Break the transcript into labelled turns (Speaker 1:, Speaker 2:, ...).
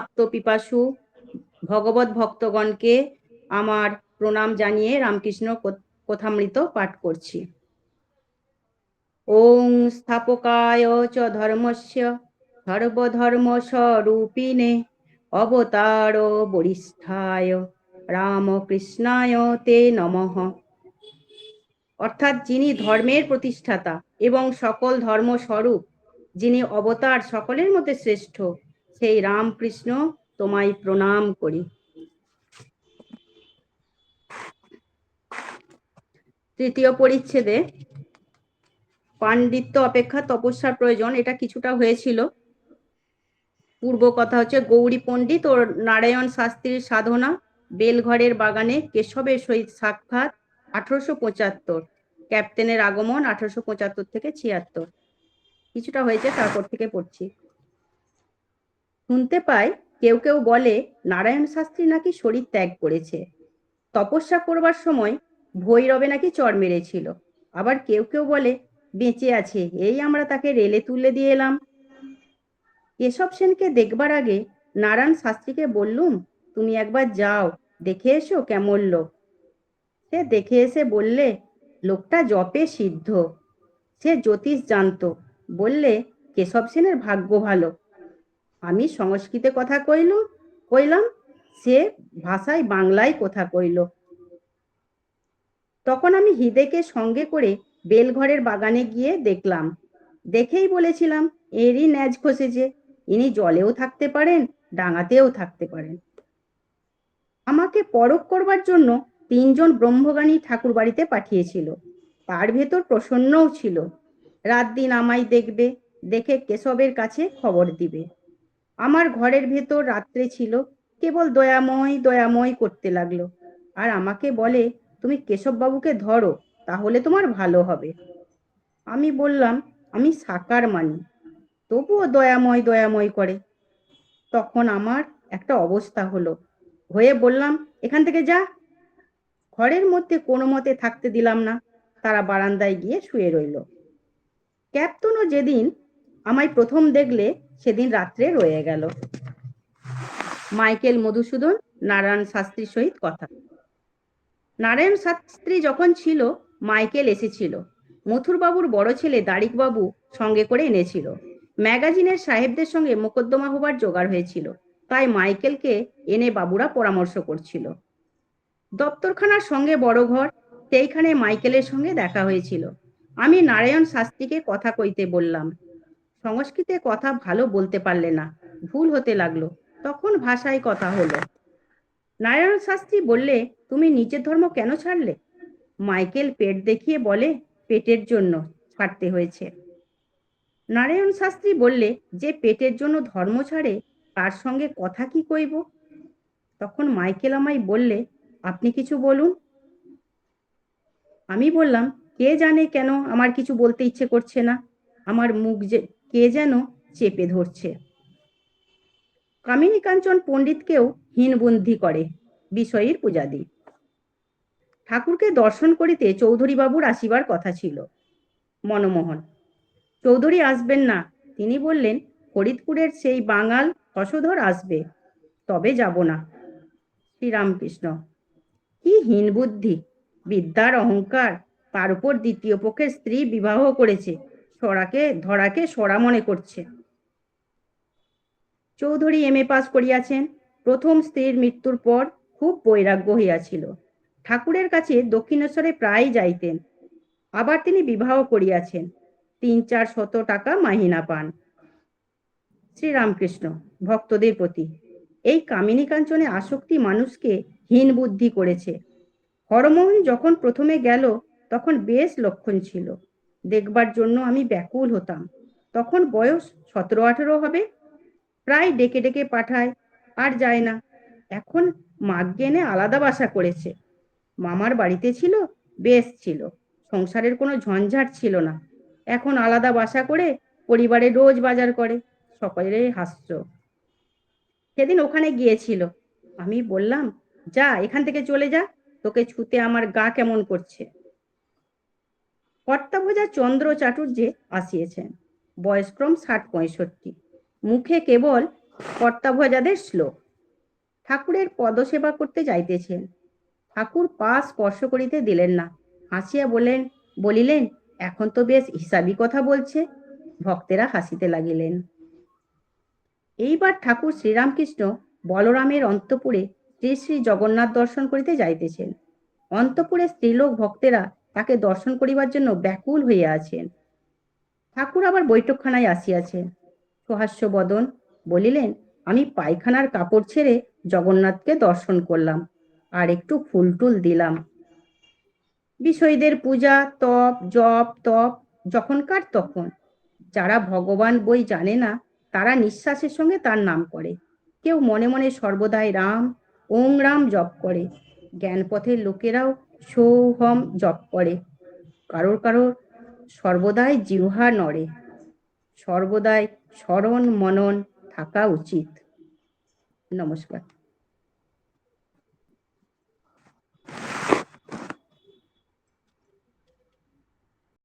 Speaker 1: আত্মপিপাসু ভগবত ভক্তগণকে আমার প্রণাম জানিয়ে রামকৃষ্ণ কথামৃত পাঠ করছি। ওং স্থাপকায় চ ধর্মস্য সর্বধর্ম স্বরূপিণে অবতার বরিষ্ঠায় রামকৃষ্ণায় তে নমঃ। অর্থাৎ যিনি ধর্মের প্রতিষ্ঠাতা এবং সকল ধর্ম স্বরূপ যিনি অবতার সকলের মধ্যে শ্রেষ্ঠ সেই রামকৃষ্ণ, তোমায় প্রণাম করি। তৃতীয় পরিচ্ছেদে, পাণ্ডিত্য অপেক্ষা তপস্যার প্রয়োজন, এটা কিছুটা হয়েছিল। পূর্ব কথা হচ্ছে, গৌরী পণ্ডিত ও নারায়ণ শাস্ত্রীর সাধনা, বেলঘরের বাগানে কেশবের সহিত সাক্ষাৎ, আঠারোশো পঁচাত্তর। ক্যাপ্টেনের আগমন আঠারোশো পঁচাত্তর থেকে ছিয়াত্তর। কিছুটা হয়েছে, তারপর থেকে পড়ছি। শুনতে পাই কেউ কেউ বলে, নারায়ণ শাস্ত্রী নাকি শরীর ত্যাগ করেছে। তপস্যা করবার সময় ভৈরবে নাকি চর মেরেছিল। আবার কেউ কেউ বলে, বেঁচে আছে, এই আমরা তাকে রেলে তুলে দিয়ে এলাম। কেশব সেনকে দেখবার আগে নারায়ণ শাস্ত্রীকে বললুম, তুমি একবার যাও, দেখে এসো কেমন লোক। সে দেখে এসে বললে, লোকটা জপে সিদ্ধ। সে জ্যোতিষ জানতো। বললে, কেশব সেনের ভাগ্য ভালো। আমি সংস্কৃতে কথা কইলুম কইলাম, সে ভাষায় বাংলায় কথা কইল। তখন আমি হিদেকে সঙ্গে করে বেলঘরের বাগানে গিয়ে দেখলাম। দেখেই বলেছিলাম, এরই ন্যাজ খসেছে, ইনি জলেও থাকতে পারেন, ডাঙাতেও থাকতে পারেন। আমাকে পরখ করবার জন্য তিনজন ব্রহ্মজ্ঞানী ঠাকুর বাড়িতে পাঠিয়েছিল। তার ভেতর প্রসন্নও ছিল। রাত দিন আমায় দেখবে, দেখে কেশবের কাছে খবর দিবে। আমার ঘরের ভেতর রাত্রে ছিল, কেবল দয়াময় দয়াময় করতে লাগল। আর আমাকে বলে, তুমি কেশববাবুকে ধরো, তাহলে তোমার ভালো হবে। আমি বললাম, আমি সাকার মানি, তবুও দয়াময় দয়াময় করে। তখন আমার একটা অবস্থা হলো। হয়ে বললাম, এখান থেকে যা। ঘরের মধ্যে কোনো মতে থাকতে দিলাম না, তারা বারান্দায় গিয়ে শুয়ে রইল। ক্যাপ্টনও যেদিন আমায় প্রথম দেখলে সেদিন রাত্রে রয়ে গেল। মাইকেল মধুসূদন, নারায়ণ শাস্ত্রীর সহিত কথা। নারায়ণ শাস্ত্রী যখন ছিল, মাইকেল এসেছিল। মথুরবাবুর বড় ছেলে দারিকবাবু সঙ্গে করে এনেছিল। ম্যাগাজিনের সাহেবদের সঙ্গে মোকদ্দমা হবার জোগাড় হয়েছিল। তাই মাইকেলকে এনে বাবুরা পরামর্শ করছিল। দপ্তরখানার সঙ্গে বড় ঘর, সেইখানে মাইকেলের সঙ্গে দেখা হয়েছিল। আমি নারায়ণ শাস্ত্রীকে কথা কইতে বললাম সংস্কৃতে কথা ভালো বলতে পারলে না, ভুল হতে লাগল। তখন ভাষায় কথা হলো। নারায়ণ শাস্ত্রী বললে, তুমি নিজের ধর্ম কেন ছাড়লে? মাইকেল পেট দেখিয়ে বলে, পেটের জন্য ছাড়তে হয়েছে। নারায়ণ শাস্ত্রী বললে, যে পেটের জন্য ধর্ম ছাড়ে, তার সঙ্গে কথা কি কইব? তখন মাইকেল আমায় বললে, আপনি কিছু বলুন। আমি বললাম, কে জানে কেন আমার কিছু বলতে ইচ্ছে করছে না? আমার মুখ যে কে যেন চেপে ধরছে। কামিনী কাঞ্চন পণ্ডিতকেও হীনবন্দি করে বিষয়ের পূজাদি। ঠাকুরকে দর্শন করিতে চৌধুরী বাবুর আসিবার কথা ছিল। মনমোহন, চৌধুরী আসবেন না, তিনি বললেন, ফরিদপুরের সেই বাঙাল হসধর আসবে, তবে যাব না। শ্রীরামকৃষ্ণ, কি হীন বুদ্ধি বিদ্যার অহংকার তার উপর দ্বিতীয় পক্ষের স্ত্রী বিবাহ করেছে। সরাকে, ধরাকে সরা মনে করছে। চৌধুরী এম এ পাস করিয়াছেন। প্রথম স্ত্রীর মৃত্যুর পর খুব বৈরাগ্য হইয়াছিল। ঠাকুরের কাছে দক্ষিণেশ্বরে প্রায় যাইতেন। আবার তিনি বিবাহ করিয়াছেন। তিন চার শত টাকা মাহিনা পান। শ্রীরামকৃষ্ণ, ভক্তদের প্রতি। এই কামিনী কাঞ্চনে আসক্তি মানুষকে হীন বুদ্ধি করেছে। হরমোহন যখন প্রথমে গেল, তখন বেশ লক্ষণ ছিল। দেখবার জন্য আমি ব্যাকুল হতাম। তখন বয়স সতেরো আঠেরো হবে। প্রায় ডেকে ডেকে পাঠায়, আর যায় না। এখন মাগ্যেনে আলাদা বাসা করেছে। মামার বাড়িতে ছিল, বেশ ছিল। সংসারের কোনো ঝঞ্ঝাট ছিল না। এখন আলাদা বাসা করে পরিবারে রোজ বাজার করে। সকলেরই হাস্য। সেদিন ওখানে গিয়েছিল। আমি বললাম, যা, এখান থেকে চলে যা। তোকে ছুতে আমার গা কেমন করছে। কর্তাভোজা চন্দ্র চাটুর্যে আসিয়েছেন। বয়স্ক্রম ষাট পঁয়ষট্টি। মুখে কেবল কর্তাভজাদের শ্লোক। ঠাকুরের পদসেবা করতে যাইতেছেন। ঠাকুর পা স্পর্শ করিতে দিলেন না। হাসিয়া বলেন, বলিলেন, এখন তো বেশ হিসাবি কথা বলছে। ভক্তেরা হাসিতে লাগিলেন। এইবার ঠাকুর শ্রীরামকৃষ্ণ বলরামের অন্তপুরে শ্রী শ্রী জগন্নাথ দর্শন করিতে যাইতেছেন। অন্তপুরে স্ত্রীলোক ভক্তেরা তাকে দর্শন করিবার জন্য ব্যাকুল হইয়া আছেন। ঠাকুর আবার বৈঠকখানায় আসিয়াছেন সহাস্য বদন বলিলেন, আমি পায়খানার কাপড় ছেড়ে জগন্নাথকে দর্শন করলাম, আর একটু ফুল টুল দিলাম। বিষয়দের পূজা, তপ, জপ, তপ, যখনকার তখন। যারা ভগবান বই জানে না, তারা নিঃশ্বাসের সঙ্গে তার নাম করে। কেউ মনে মনে সর্বদাই রাম, ওং রাম জপ করে। জ্ঞানপথের লোকেরাও সৌহম জপ করে। কারোর কারোর সর্বদাই জিহ্বা নড়ে। সর্বদাই স্মরণ মনন থাকা উচিত। নমস্কার।